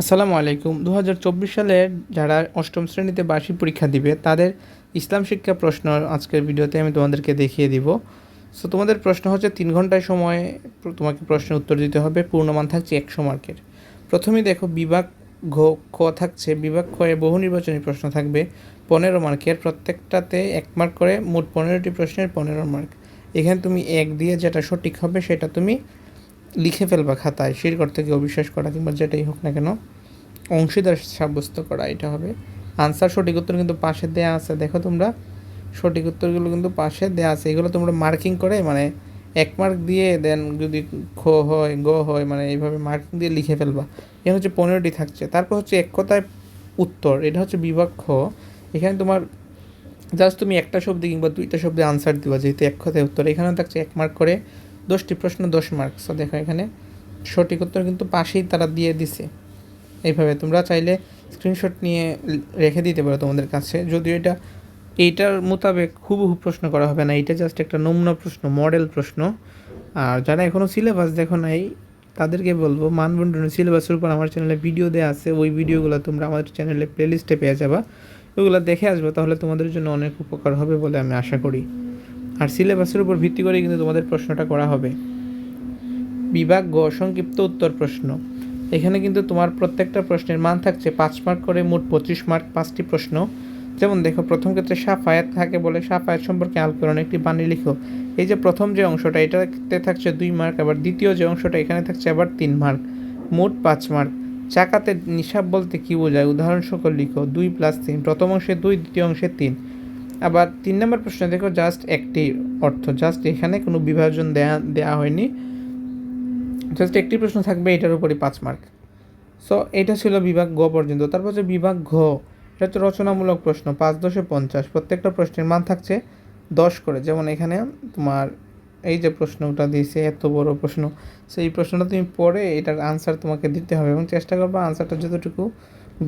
আসসালামু আলাইকুম। দু সালের যারা অষ্টম শ্রেণীতে বার্ষিক পরীক্ষা দিবে, তাদের ইসলাম শিক্ষা প্রশ্ন আজকের ভিডিওতে আমি তোমাদেরকে দেখিয়ে দিব। সো তোমাদের প্রশ্ন হচ্ছে, তিন ঘন্টায় সময় তোমাকে প্রশ্নের উত্তর দিতে হবে, পূর্ণমান থাকছে একশো মার্কের। প্রথমেই দেখো, বিভাগ ঘ খ থাকছে। বিভাগ খয়ে বহু নির্বাচনী প্রশ্ন থাকবে, পনেরো মার্কের। প্রত্যেকটাতে এক মার্ক করে মোট পনেরোটি প্রশ্নের পনেরো মার্ক। এখানে তুমি এক দিয়ে যেটা সঠিক হবে, সেটা তুমি লিখে ফেলবা খাতায় শিরকর থেকে অবিশ্বাস করা কিংবা যেটাই হোক না কেন, অংশীদার সাব্যস্ত করা এটা হবে। আনসার সঠিক উত্তর কিন্তু পাশে দেয়া আছে। দেখো তোমরা, সঠিক উত্তরগুলো কিন্তু পাশে দেয়া আছে। এগুলো তোমরা মার্কিং করে মানে এক মার্ক দিয়ে দেন যদি খ হয়, গ হয় মানে এইভাবে মার্কিং দিয়ে লিখে ফেলবা। এখানে হচ্ছে পনেরোটি থাকছে। তারপর হচ্ছে এক কথায় উত্তর। এটা হচ্ছে বিভাগ খ। এখানে তোমার জাস্ট তুমি একটা শব্দে কিংবা দুইটা শব্দে আনসার দিবা, যেহেতু এক কথায় উত্তর। এখানে থাকছে এক মার্ক করে। দশটি প্রশ্ন, দশ মার্ক সো দেখো এখানে সঠিক উত্তর কিন্তু পাশেই তারা দিয়ে দিছে। এইভাবে তোমরা চাইলে স্ক্রিনশট নিয়ে রেখে দিতে পারো তোমাদের কাছে। যদিও এটা, এইটার মোতাবেক হুবহু প্রশ্ন করা হবে না। এটা জাস্ট একটা নমুনা প্রশ্ন মডেল প্রশ্ন। আর যারা এখনও সিলেবাস দেখো নাই, তাদেরকে বলব মানবন্টনের সিলেবাসের উপর আমার চ্যানেলে ভিডিও দেওয়া আছে। ওই ভিডিওগুলো তোমরা আমাদের চ্যানেলে প্লেলিস্টে পেয়ে যাবা। ওগুলো দেখে আসবে, তাহলে তোমাদের জন্য অনেক উপকার হবে বলে আমি আশা করি। আর সিলেবাসের উপর ভিত্তি করে কিন্তু তোমাদের প্রশ্নটা করা হবে। বিভাগ গ, সংক্ষিপ্ত উত্তর প্রশ্ন। এখানে কিন্তু তোমার প্রত্যেকটা প্রশ্নের মান থাকছে পাঁচ মার্ক করে, মোট পঁচিশ মার্ক পাঁচটি প্রশ্ন। যেমন দেখো, প্রথম ক্ষেত্রে সাফায়াত থাকে বলে সাফায়াত সম্পর্কে আল কোরআন একটি বাণী লিখো। এই যে প্রথম যে অংশটা, এটাতে থাকছে দুই মার্ক আবার দ্বিতীয় যে অংশটা, এখানে থাকছে আবার তিন মার্ক মোট পাঁচ মার্ক চাকাতে নিসাব বলতে কী বোঝায়? উদাহরণ সকল লিখো, দুই প্লাস তিন, প্রথম অংশে দুই, দ্বিতীয় অংশে তিন। আবার তিন নম্বর প্রশ্ন, দেখো জাস্ট একটি অর্থ জাস্ট এখানে কোনো বিভাজন দেয়া দেওয়া হয়নি। জাস্ট একটি প্রশ্ন থাকবে, এটার উপরে পাঁচ মার্ক সো এটা ছিল বিভাগ গ পর্যন্ত। তারপর হচ্ছে বিভাগ ঘ। এটা হচ্ছে রচনামূলক প্রশ্ন, পাঁচ দশে পঞ্চাশ। প্রত্যেকটা প্রশ্নের মান থাকছে দশ করে। যেমন এখানে তোমার এই যে প্রশ্নটা দিয়েছে, এত বড় প্রশ্ন, সেই প্রশ্নটা তুমি পড়ে এটার আনসার তোমাকে দিতে হবে এবং চেষ্টা করব আনসারটা যতটুকু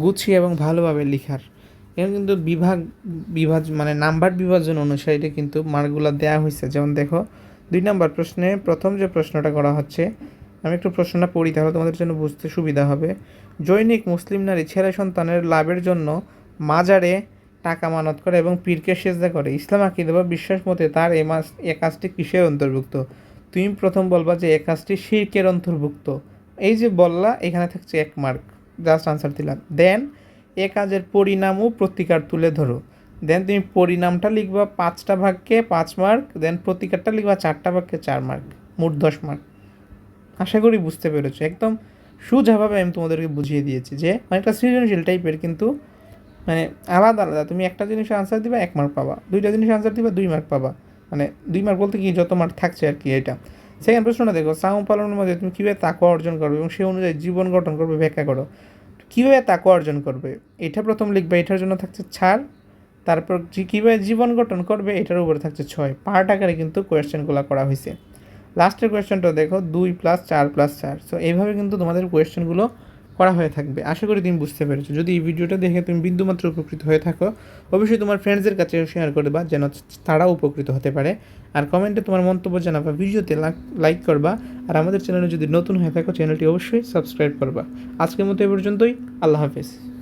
গুছিয়ে এবং ভালোভাবে লেখার। এখানে কিন্তু বিভাগ, বিভাজ মানে নাম্বার বিভাজন অনুসারে কিন্তু মার্কগুলো দেওয়া হয়েছে যেমন দেখো, দুই নাম্বার প্রশ্নে প্রথম যে প্রশ্নটা করা হচ্ছে, আমি একটু প্রশ্নটা পড়ি, তাহলে তোমাদের জন্য বুঝতে সুবিধা হবে। জৈনিক মুসলিম নারী ছেলে সন্তানের লাভের জন্য মাজারে টাকা মানত করে এবং পীরকে সেজদা করে। ইসলাম আকিদা বা বিশ্বাস মতে তার এ মাস, এ কাজটি কিসের অন্তর্ভুক্ত? তুমি প্রথম বলবা যে এ কাজটি শিরকের অন্তর্ভুক্ত। এই যে বললা, এখানে থাকছে এক মার্ক। জাস্ট আনসার দিলাম। দেন এ কাজের পরিণাম ও প্রতিকার তুলে ধরো। দেন তুমি পরিণামটা লিখবা পাঁচটা ভাগকে পাঁচ মার্ক দেন প্রতিকারটা লিখবা চারটা ভাগকে চার মার্ক মোট দশ মার্ক আশা করি বুঝতে পেরেছ। একদম সুজাভাবে আমি তোমাদেরকে বুঝিয়ে দিয়েছি যে অনেকটা সৃজনশীল টাইপের কিন্তু মানে আলাদা আলাদা। তুমি একটা জিনিস আনসার দিবা, এক মার্ক পাবা। দুইটা জিনিস আনসার দিবা, দুই মার্ক পাবা। মানে দুই মার্ক বলতে কি, যত মার্ক থাকছে আর কি এটা। সেকেন্ড প্রশ্নটা দেখো সাউ পালনের মধ্যে তুমি কীভাবে তাকওয়া অর্জন করবে এবং সেই অনুযায়ী জীবন গঠন করবে ব্যাখ্যা করো। কীভাবে তাকে অর্জন করবে? এটা প্রথম লিখবে, এটার জন্য থাকছে ছাড়। তারপর কীভাবে জীবন গঠন করবে, এটার উপরে থাকছে ছয়। পার্ট আকারে কিন্তু কোয়েশ্চেনগুলো করা হয়েছে লাস্টের কোয়েশ্চেনটা দেখো, দুই প্লাস চার প্লাস চার। সো এইভাবে কিন্তু তোমাদের কোয়েশ্চেনগুলো করা হয়ে থাকবে। আশা করি তুমি বুঝতে পেরেছ। যদি এই ভিডিওটা দেখে তুমি বিন্দুমাত্র উপকৃত হয়ে থাকো, অবশ্যই তোমার ফ্রেন্ডসদের কাছে শেয়ার করবা যেন তারাও উপকৃত হতে পারে। আর কমেন্টে তোমার মন্তব্য জানাবা, ভিডিওতে লাইক করবা, আর আমাদের চ্যানেলে যদি নতুন হয়ে থাকো চ্যানেলটি অবশ্যই সাবস্ক্রাইব করবা। আজকের মতো এ পর্যন্তই। আল্লাহ হাফেজ।